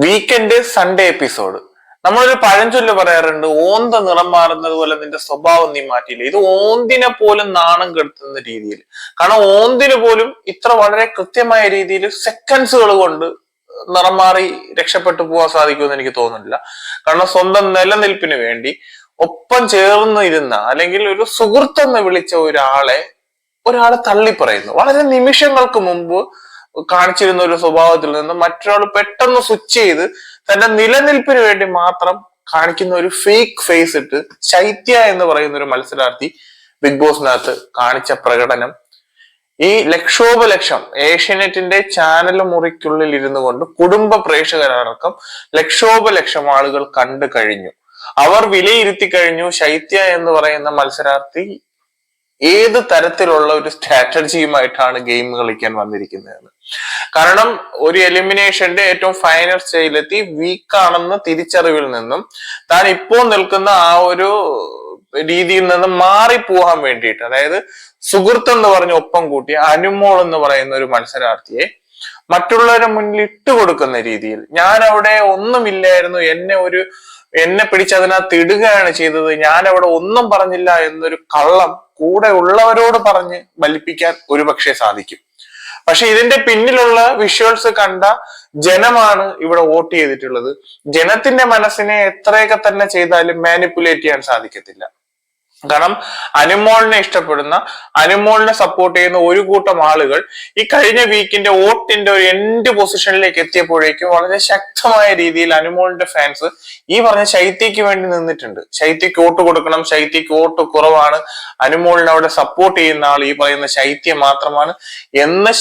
Weekend Sunday episode നമ്മളൊരു പഴഞ്ചൊല്ല് പറയാറുണ്ട് ഓന്ത നിറം മാറുന്നത് പോലെ നിന്റെ സ്വഭാവം നീ മാറ്റിയില്ല? ഇത് ഓന്തിനെ പോലും നാണം കെടുത്തുന്ന രീതിയിൽ. കാരണം ഓന്തിന് പോലും ഇത്ര വളരെ കൃത്യമായ രീതിയിൽ സെക്കൻഡ്സുകൾ കൊണ്ട് നിറം മാറി രക്ഷപ്പെട്ടു പോകാൻ സാധിക്കുമെന്ന് എനിക്ക് തോന്നുന്നില്ല. കാരണം സ്വന്തം നിലനിൽപ്പിന് വേണ്ടി ഒപ്പം ചേർന്ന് ഇരുന്ന അല്ലെങ്കിൽ ഒരു സുഹൃത്തെന്ന് വിളിച്ച ഒരാളെ ഒരാളെ തള്ളിപ്പറയുന്നു. വളരെ നിമിഷങ്ങൾക്ക് മുമ്പ് കാണിച്ചിരുന്ന ഒരു സ്വഭാവത്തിൽ നിന്ന് മറ്റൊരാൾ പെട്ടെന്ന് സ്വിച്ച് ചെയ്ത് തന്റെ നിലനിൽപ്പിന് വേണ്ടി മാത്രം കാണിക്കുന്ന ഒരു ഫേക്ക് ഫേസ് ഇട്ട് ശൈത്യ എന്ന് പറയുന്ന ഒരു മത്സരാർത്ഥി ബിഗ് ബോസിനകത്ത് കാണിച്ച പ്രകടനം. ഈ ലക്ഷോപലക്ഷം ഏഷ്യനെറ്റിന്റെ ചാനൽ മുറിക്കുള്ളിൽ ഇരുന്നു കൊണ്ട് കുടുംബ പ്രേക്ഷകരടക്കം ലക്ഷോപലക്ഷം ആളുകൾ കണ്ടു കഴിഞ്ഞു. അവർ വിലയിരുത്തി കഴിഞ്ഞു ശൈത്യ എന്ന് പറയുന്ന മത്സരാർത്ഥി ഏത് തരത്തിലുള്ള ഒരു സ്ട്രാറ്റജിയുമായിട്ടാണ് ഗെയിം കളിക്കാൻ വന്നിരിക്കുന്നതെന്ന്. കാരണം ഒരു എലിമിനേഷന്റെ ഏറ്റവും ഫൈനൽ സ്റ്റേജിലെത്തി വീക്കാണെന്ന് തിരിച്ചറിവിൽ നിന്നും താൻ ഇപ്പോൾ നിൽക്കുന്ന ആ ഒരു രീതിയിൽ നിന്ന് മാറിപ്പോകാൻ വേണ്ടിയിട്ട് അതായത് സുഹൃത്ത് എന്ന് പറഞ്ഞ ഒപ്പം കൂട്ടി അനുമോൾ എന്ന് പറയുന്ന ഒരു മത്സരാർത്ഥിയെ മറ്റുള്ളവരെ മുന്നിൽ ഇട്ട് കൊടുക്കുന്ന രീതിയിൽ ഞാൻ അവിടെ ഒന്നുമില്ലായിരുന്നു എന്നെ ഒരു എന്നെ പിടിച്ചതിനകത്ത് ഇടുകയാണ് ചെയ്തത്. ഞാൻ അവിടെ ഒന്നും പറഞ്ഞില്ല എന്നൊരു കള്ളം കൂടെ ഉള്ളവരോട് പറഞ്ഞ് ബലിപ്പിക്കാൻ ഒരുപക്ഷെ സാധിക്കും. പക്ഷെ ഇതിന്റെ പിന്നിലുള്ള വിഷ്വൽസ് കണ്ട ജനമാണ് ഇവിടെ വോട്ട് ചെയ്തിട്ടുള്ളത്. ജനത്തിന്റെ മനസ്സിനെ എത്രയൊക്കെ തന്നെ ചെയ്താലും മാനിപ്പുലേറ്റ് ചെയ്യാൻ സാധിക്കത്തില്ല. കാരണം അനുമോളിനെ ഇഷ്ടപ്പെടുന്ന അനുമോളിനെ സപ്പോർട്ട് ചെയ്യുന്ന ഒരു കൂട്ടം ആളുകൾ ഈ കഴിഞ്ഞ വീക്കിന്റെ വോട്ടിന്റെ ഒരു എൻഡ് പൊസിഷനിലേക്ക് എത്തിയപ്പോഴേക്കും വളരെ ശക്തമായ രീതിയിൽ അനുമോളിന്റെ ഫാൻസ് ഈ പറഞ്ഞ ശൈത്യക്ക് വേണ്ടി നിന്നിട്ടുണ്ട്. ശൈത്യക്ക് വോട്ട് കൊടുക്കണം ശൈത്യക്ക് വോട്ട് കുറവാണ്. അനുമോളിനെ അവിടെ സപ്പോർട്ട് ചെയ്യുന്ന ആൾ ഈ പറയുന്ന ശൈത്യം മാത്രമാണ്. എന്ന്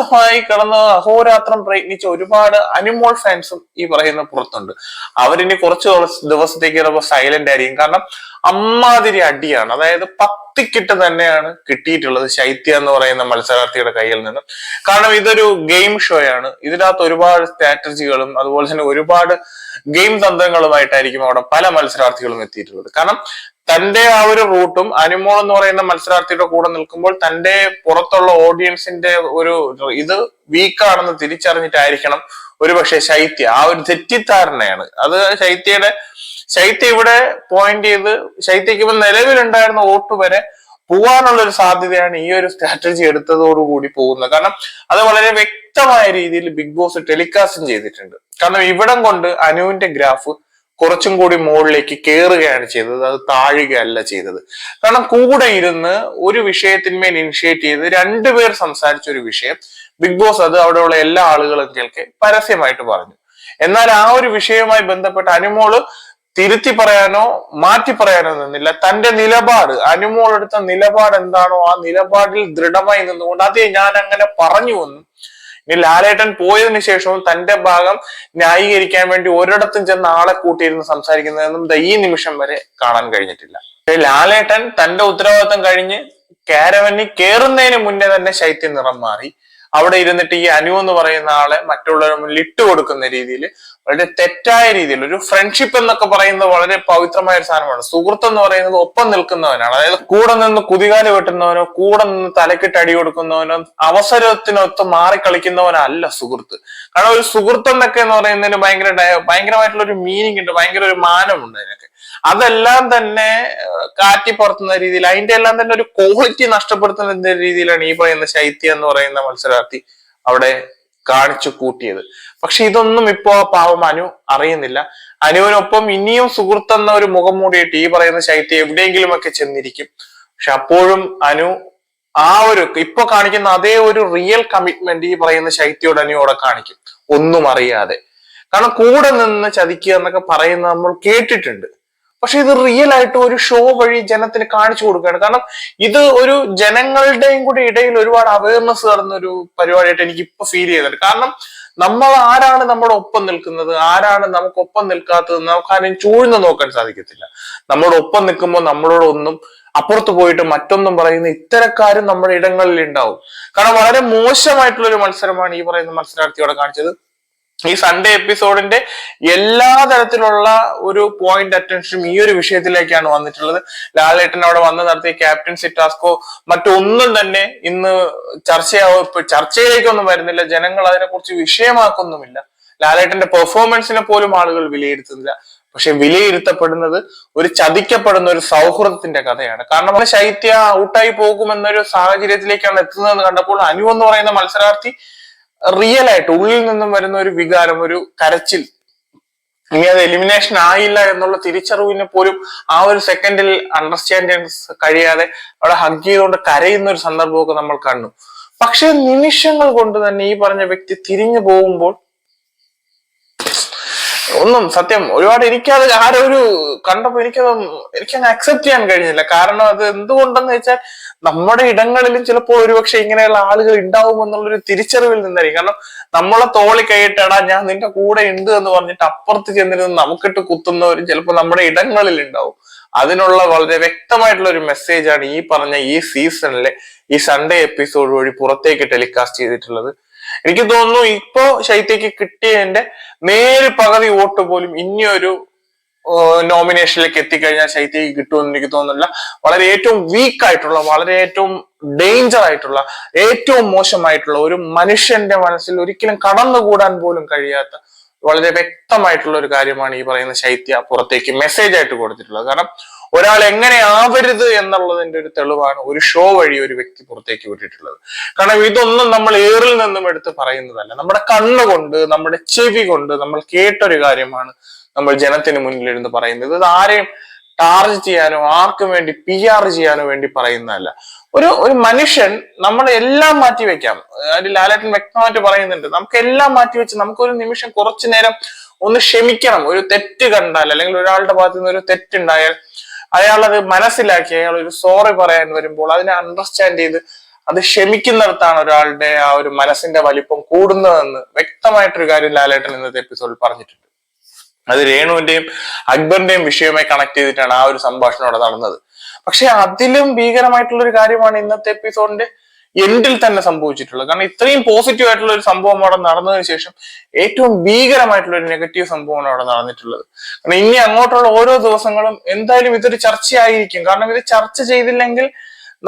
ശക്തമായി കിടന്ന് അഹോരാത്രം പ്രയത്നിച്ച ഒരുപാട് അനിമോൾ ഫാൻസും ഈ പറയുന്ന പുറത്തുണ്ട്. അവരിനി കുറച്ച് ദിവസ- ദിവസത്തേക്ക് ചിലപ്പോൾ സൈലന്റ് ആയിരിക്കും. കാരണം അമ്മാതിരി അടിയാണ്. അതായത് പത്തിക്കിട്ട് തന്നെയാണ് കിട്ടിയിട്ടുള്ളത് ശൈത്യ എന്ന് പറയുന്ന മത്സരാർത്ഥിയുടെ കയ്യിൽ നിന്നും. കാരണം ഇതൊരു ഗെയിം ഷോയാണ് ഇതിനകത്ത് ഒരുപാട് സ്ട്രാറ്റജികളും അതുപോലെ തന്നെ ഒരുപാട് ഗെയിം തന്ത്രങ്ങളുമായിട്ടായിരിക്കും അവിടെ പല മത്സരാർത്ഥികളും എത്തിയിട്ടുള്ളത്. കാരണം തന്റെ ആ ഒരു റൂട്ടും അനുമോൾ എന്ന് പറയുന്ന മത്സരാർത്ഥിയുടെ കൂടെ നിൽക്കുമ്പോൾ തന്റെ പുറത്തുള്ള ഓഡിയൻസിന്റെ ഒരു ഇത് വീക്കാണെന്ന് തിരിച്ചറിഞ്ഞിട്ടായിരിക്കണം ഒരുപക്ഷെ ശൈത്യ. ആ ഒരു തെറ്റിദ്ധാരണയാണ്. അത് ശൈത്യയുടെ ശൈത്യ ഇവിടെ പോയിന്റ് ചെയ്ത് ശൈത്യക്ക് ഇപ്പം നിലവിലുണ്ടായിരുന്ന വോട്ട് വരെ പോവാനുള്ള ഒരു സാധ്യതയാണ് ഈ ഒരു സ്ട്രാറ്റജി എടുത്തതോടുകൂടി പോകുന്നത്. കാരണം അത് വളരെ വ്യക്തമായ രീതിയിൽ ബിഗ് ബോസ് ടെലികാസ്റ്റും ചെയ്തിട്ടുണ്ട്. കാരണം ഇവിടം കൊണ്ട് അനുവിന്റെ ഗ്രാഫ് കുറച്ചും കൂടി മുകളിലേക്ക് കയറുകയാണ് ചെയ്തത്. അത് താഴുകയല്ല ചെയ്തത്. കാരണം കൂടെ ഇരുന്ന് ഒരു വിഷയത്തിന്മേൽ ഇനിഷ്യേറ്റ് ചെയ്ത് രണ്ടുപേർ സംസാരിച്ച ഒരു വിഷയം. ബിഗ് ബോസ് അത് അവിടെയുള്ള എല്ലാ ആളുകളും കേൾക്കെ പരസ്യമായിട്ട് പറഞ്ഞു. എന്നാൽ ആ ഒരു വിഷയവുമായി ബന്ധപ്പെട്ട അനുമോൾ തിരുത്തി പറയാനോ മാറ്റി പറയാനോ നിന്നില്ല. തന്റെ നിലപാട് അനുമോൾ എടുത്ത നിലപാട് എന്താണോ ആ നിലപാടിൽ ദൃഢമായി നിന്നുകൊണ്ട് അതേ ഞാൻ അങ്ങനെ പറഞ്ഞു വന്നു. ഇനി ലാലേട്ടൻ പോയതിനു ശേഷവും തന്റെ ഭാഗം ന്യായീകരിക്കാൻ വേണ്ടി ഒരിടത്തും ചെന്ന് ആളെ കൂട്ടിയിരുന്ന് സംസാരിക്കുന്നതെന്നും ഈ നിമിഷം വരെ കാണാൻ കഴിഞ്ഞിട്ടില്ല. ലാലേട്ടൻ തന്റെ ഉത്തരവാദിത്തം കഴിഞ്ഞ് കാരവനി കേറുന്നതിന് മുന്നേ തന്നെ ശൈത്യം നിറം മാറി. അവിടെ ഇരുന്നിട്ട് ഈ അനു എന്ന് പറയുന്ന ആളെ മറ്റുള്ളവരുടെ മുന്നിൽ ഇട്ട് കൊടുക്കുന്ന രീതിയിൽ വളരെ തെറ്റായ രീതിയിൽ ഒരു ഫ്രണ്ട്ഷിപ്പ് എന്നൊക്കെ പറയുന്നത് വളരെ പവിത്രമായ ഒരു സാധനമാണ്. സുഹൃത്ത് എന്ന് പറയുന്നത് ഒപ്പം നിൽക്കുന്നവനാണ്. അതായത് കൂടെ നിന്ന് കുതികാൽ വെട്ടുന്നവനോ കൂടെ നിന്ന് തലക്കിട്ട് അടി കൊടുക്കുന്നവനോ അവസരത്തിനൊത്ത് മാറി കളിക്കുന്നവനല്ല സുഹൃത്ത്. കാരണം ഒരു സുഹൃത്ത് എന്നൊക്കെ എന്ന് പറയുന്നതിന് ഭയങ്കര ഭയങ്കരമായിട്ടുള്ള ഒരു മീനിങ് ഉണ്ട് ഭയങ്കര ഒരു മാനമുണ്ട് അതിനൊക്കെ. അതെല്ലാം തന്നെ കാറ്റി പുറത്തുന്ന രീതിയിൽ അതിന്റെ എല്ലാം തന്നെ ഒരു ക്വാളിറ്റി നഷ്ടപ്പെടുത്തുന്ന രീതിയിലാണ് ഈ പറയുന്ന ശൈത്യ എന്ന് പറയുന്ന മത്സരാർത്ഥി അവിടെ കാണിച്ചു കൂട്ടിയത്. പക്ഷെ ഇതൊന്നും ഇപ്പോ ആ പാവം അനു അറിയുന്നില്ല. അനുവിനൊപ്പം ഇനിയും സുഹൃത്തെന്ന ഒരു മുഖം മൂടിയിട്ട് ഈ പറയുന്ന ശൈത്യം എവിടെയെങ്കിലും ഒക്കെ ചെന്നിരിക്കും. പക്ഷെ അപ്പോഴും അനു ആ ഒരു ഇപ്പൊ കാണിക്കുന്ന അതേ ഒരു റിയൽ കമ്മിറ്റ്മെന്റ് ഈ പറയുന്ന ശൈത്യയോട് അനുയോടെ കാണിക്കും. ഒന്നും അറിയാതെ. കാരണം കൂടെ നിന്ന് ചതിക്കുക എന്നൊക്കെ പറയുന്നത് നമ്മൾ കേട്ടിട്ടുണ്ട്. പക്ഷെ ഇത് റിയൽ ആയിട്ട് ഒരു ഷോ വഴി ജനത്തിന് കാണിച്ചു കൊടുക്കുകയാണ്. കാരണം ഇത് ഒരു ജനങ്ങളുടെയും കൂടി ഇടയിൽ ഒരുപാട് അവയർനെസ് നടന്ന ഒരു പരിപാടിയായിട്ട് എനിക്ക് ഇപ്പൊ ഫീൽ ചെയ്യുന്നുണ്ട്. കാരണം നമ്മൾ ആരാണ് നമ്മുടെ ഒപ്പം നിൽക്കുന്നത്? ആരാണ് നമുക്ക് ഒപ്പം നിൽക്കാത്തത് നമുക്ക് ആരെയും ചൂഴ്ന്ന് നോക്കാൻ സാധിക്കത്തില്ല. നമ്മുടെ ഒപ്പം നിൽക്കുമ്പോൾ നമ്മളോടൊന്നും അപ്പുറത്ത് പോയിട്ട് മറ്റൊന്നും പറയുന്ന ഇത്തരക്കാരും നമ്മുടെ ഇടങ്ങളിൽ ഉണ്ടാവും. കാരണം വളരെ മോശമായിട്ടുള്ള ഒരു മത്സരമാണ് ഈ പറയുന്ന മത്സരാർത്ഥിയോടെ കാണിച്ചത്. ഈ സൺഡേ എപ്പിസോഡിന്റെ എല്ലാ തരത്തിലുള്ള ഒരു പോയിന്റ് അറ്റൻഷനും ഈ ഒരു വിഷയത്തിലേക്കാണ് വന്നിട്ടുള്ളത്. ലാലേട്ടൻ അവിടെ വന്ന് നടത്തിയ ക്യാപ്റ്റൻസി ടാസ്കോ മറ്റൊന്നും തന്നെ ഇന്ന് ചർച്ചയാവ ചർച്ചയിലേക്കൊന്നും വരുന്നില്ല. ജനങ്ങൾ അതിനെക്കുറിച്ച് വിഷയമാക്കൊന്നുമില്ല. ലാലേട്ടന്റെ പെർഫോമൻസിനെ പോലും ആളുകൾ വിലയിരുത്തുന്നില്ല. പക്ഷെ വിലയിരുത്തപ്പെടുന്നത് ഒരു ചതിക്കപ്പെടുന്ന ഒരു സൗഹൃദത്തിന്റെ കഥയാണ്. കാരണം ശൈത്യ ഔട്ടായി പോകുമെന്നൊരു സാഹചര്യത്തിലേക്കാണ് എത്തുന്നതെന്ന് കണ്ടപ്പോൾ അനു എന്ന് പറയുന്ന മത്സരാർത്ഥി റിയൽ ആയിട്ട് ഉള്ളിൽ നിന്നും വരുന്ന ഒരു വികാരം ഒരു കരച്ചിൽ. ഇനി അത് എലിമിനേഷൻ ആയില്ല എന്നുള്ള തിരിച്ചറിവിനെ പോലും ആ ഒരു സെക്കൻഡിൽ അണ്ടർസ്റ്റാൻഡ് ചെയ്യാൻ കഴിയാതെ അവിടെ ഹഗ് ചെയ്തുകൊണ്ട് കരയുന്ന ഒരു സന്ദർഭമൊക്കെ നമ്മൾ കണ്ടു. പക്ഷെ നിമിഷങ്ങൾ കൊണ്ട് തന്നെ ഈ പറഞ്ഞ വ്യക്തി തിരിഞ്ഞു പോകുമ്പോൾ ഒന്നും സത്യം ഒരുപാട് എനിക്കത് ആരോ ഒരു കണ്ടപ്പോ എനിക്കത് എനിക്കങ്ങ് അക്സെപ്റ്റ് ചെയ്യാൻ കഴിഞ്ഞില്ല. കാരണം അത് എന്തുകൊണ്ടെന്ന് വെച്ചാൽ നമ്മുടെ ഇടങ്ങളിലും ചിലപ്പോൾ ഒരുപക്ഷെ ഇങ്ങനെയുള്ള ആളുകൾ ഉണ്ടാവും എന്നുള്ളൊരു തിരിച്ചറിവിൽ നിന്നായിരിക്കും. കാരണം നമ്മളെ തോളി കൈയിട്ടടാ ഞാൻ നിന്റെ കൂടെ ഉണ്ട് എന്ന് പറഞ്ഞിട്ട് അപ്പുറത്ത് ചെന്നിരുന്ന് നമുക്കിട്ട് കുത്തുന്നവരും ചിലപ്പോ നമ്മുടെ ഇടങ്ങളിൽ ഉണ്ടാവും. അതിനുള്ള വളരെ വ്യക്തമായിട്ടുള്ള ഒരു മെസ്സേജാണ് ഈ പറഞ്ഞ ഈ സീസണിലെ ഈ സൺഡേ എപ്പിസോഡ് വഴി പുറത്തേക്ക് ടെലികാസ്റ്റ് ചെയ്തിട്ടുള്ളത്. എനിക്ക് തോന്നുന്നു ഇപ്പോ ശൈത്യക്ക് കിട്ടിയതിന്റെ നേര് പകുതി വോട്ട് പോലും ഇനിയൊരു നോമിനേഷനിലേക്ക് എത്തിക്കഴിഞ്ഞാൽ ശൈത്യക്ക് കിട്ടുമെന്ന് എനിക്ക് തോന്നുന്നില്ല. വളരെ ഏറ്റവും വീക്ക് ആയിട്ടുള്ള വളരെ ഏറ്റവും ഡേഞ്ചർ ആയിട്ടുള്ള ഏറ്റവും മോശമായിട്ടുള്ള ഒരു മനുഷ്യന്റെ മനസ്സിൽ ഒരിക്കലും കടന്നുകൂടാൻ പോലും കഴിയാത്ത വളരെ വ്യക്തമായിട്ടുള്ള ഒരു കാര്യമാണ് ഈ പറയുന്ന ശൈത്യ പുറത്തേക്ക് മെസ്സേജ് ആയിട്ട് കൊടുത്തിട്ടുള്ളത്. കാരണം ഒരാൾ എങ്ങനെ ആവരുത് എന്നുള്ളതിന്റെ ഒരു തെളിവാണ് ഒരു ഷോ വഴി ഒരു വ്യക്തി പുറത്തേക്ക് വിട്ടിട്ടുള്ളത്. കാരണം ഇതൊന്നും നമ്മൾ ഏറിൽ നിന്നും എടുത്ത് പറയുന്നതല്ല. നമ്മുടെ കണ്ണുകൊണ്ട് നമ്മുടെ ചെവി കൊണ്ട് നമ്മൾ കേട്ടൊരു കാര്യമാണ് നമ്മൾ ജനത്തിന് മുന്നിലിരുന്ന് പറയുന്നത്. ഇത് ആരെയും ടാർജ് ചെയ്യാനോ ആർക്കും വേണ്ടി പി ആർ ചെയ്യാനോ വേണ്ടി പറയുന്നതല്ല. ഒരു ഒരു മനുഷ്യൻ നമ്മളെ എല്ലാം മാറ്റി വെക്കാം. അതിൽ ലാലേട്ടൻ വ്യക്തമായിട്ട് പറയുന്നുണ്ട്. നമുക്ക് എല്ലാം മാറ്റി വെച്ച് നമുക്കൊരു നിമിഷം കുറച്ചു നേരം ഒന്ന് ക്ഷമിക്കണം. ഒരു തെറ്റ് കണ്ടാൽ അല്ലെങ്കിൽ ഒരാളുടെ ഭാഗത്ത് നിന്ന് ഒരു തെറ്റുണ്ടായാൽ അയാൾ അത് മനസ്സിലാക്കി അയാൾ ഒരു സോറി പറയാൻ വരുമ്പോൾ അതിനെ അണ്ടർസ്റ്റാൻഡ് ചെയ്ത് അത് ക്ഷമിക്കുന്നിടത്താണ് ഒരാളുടെ ആ ഒരു മനസ്സിന്റെ വലിപ്പം കൂടുന്നതെന്ന് വ്യക്തമായിട്ടൊരു കാര്യം ലാലേട്ടൻ ഇന്നത്തെ എപ്പിസോഡിൽ പറഞ്ഞിട്ടുണ്ട്. അത് രേണുവിന്റെയും അക്ബറിന്റെയും വിഷയവുമായി കണക്ട് ചെയ്തിട്ടാണ് ആ ഒരു സംഭാഷണം അവിടെ നടന്നത്. പക്ഷെ അതിലും ഭീകരമായിട്ടുള്ള ഒരു കാര്യമാണ് ഇന്നത്തെ എപ്പിസോഡിന്റെ എൻഡിൽ തന്നെ സംഭവിച്ചിട്ടുള്ളത്. കാരണം ഇത്രയും പോസിറ്റീവ് ആയിട്ടുള്ള ഒരു സംഭവം അവിടെ നടന്നതിന് ശേഷം ഏറ്റവും ഭീകരമായിട്ടുള്ള ഒരു നെഗറ്റീവ് സംഭവമാണ് അവിടെ നടന്നിട്ടുള്ളത്. കാരണം ഇനി അങ്ങോട്ടുള്ള ഓരോ ദിവസങ്ങളും എന്തായാലും ഇതൊരു ചർച്ചയായിരിക്കും. കാരണം ഇത് ചർച്ച ചെയ്തില്ലെങ്കിൽ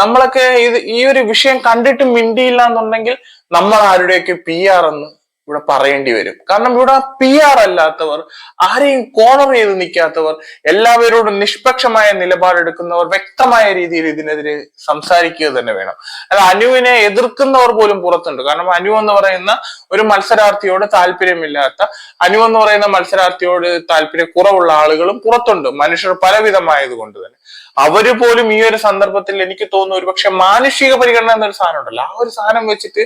നമ്മളൊക്കെ ഇത് ഈ ഒരു വിഷയം കണ്ടിട്ട് മിണ്ടിയില്ല എന്നുണ്ടെങ്കിൽ നമ്മൾ ആരുടെയൊക്കെ പി ആർ എന്ന് ഇവിടെ പറയേണ്ടി വരും. കാരണം ഇവിടെ പി ആർ അല്ലാത്തവർ ആരെയും കോണർ ചെയ്ത് നിൽക്കാത്തവർ എല്ലാവരോടും നിഷ്പക്ഷമായ നിലപാടെടുക്കുന്നവർ വ്യക്തമായ രീതിയിൽ ഇതിനെതിരെ സംസാരിക്കുക തന്നെ വേണം. അത് അനുവിനെ എതിർക്കുന്നവർ പോലും പുറത്തുണ്ട്. കാരണം അനു എന്ന് പറയുന്ന ഒരു മത്സരാർത്ഥിയോട് താല്പര്യമില്ലാത്ത അനു എന്ന് പറയുന്ന മത്സരാർത്ഥിയോട് താല്പര്യം കുറവുള്ള ആളുകളും പുറത്തുണ്ട്. മനുഷ്യർ പലവിധമായത് കൊണ്ട് തന്നെ. അവർ പോലും ഈ ഒരു സന്ദർഭത്തിൽ എനിക്ക് തോന്നുന്നു ഒരു പക്ഷെ മാനുഷിക പരിഗണന എന്നൊരു സാധനം ഉണ്ടല്ലോ ആ ഒരു സാധനം വെച്ചിട്ട്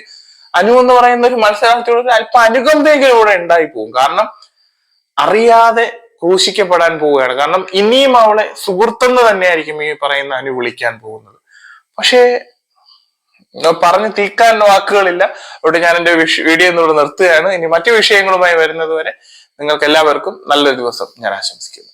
അനു എന്ന് പറയുന്ന ഒരു മത്സരാർത്ഥിയോട് അല്പം അനുകമ്പയെങ്കിലും ഇവിടെ ഉണ്ടായി പോകും കാരണം അറിയാതെ ക്രൂശിക്കപ്പെടാൻ പോവുകയാണ്. കാരണം ഇനിയും അവളെ സുഹൃത്തെന്ന് തന്നെയായിരിക്കും ഈ പറയുന്ന അനു വിളിക്കാൻ പോകുന്നത്. പക്ഷേ പറഞ്ഞു തീക്കാൻ വാക്കുകളില്ല. അവിടെ ഞാൻ എന്റെ വീഡിയോ ഇന്നിവിടെ നിർത്തുകയാണ്. ഇനി മറ്റു വിഷയങ്ങളുമായി വരുന്നത് വരെ നിങ്ങൾക്ക് എല്ലാവർക്കും നല്ലൊരു ദിവസം ഞാൻ ആശംസിക്കുന്നു.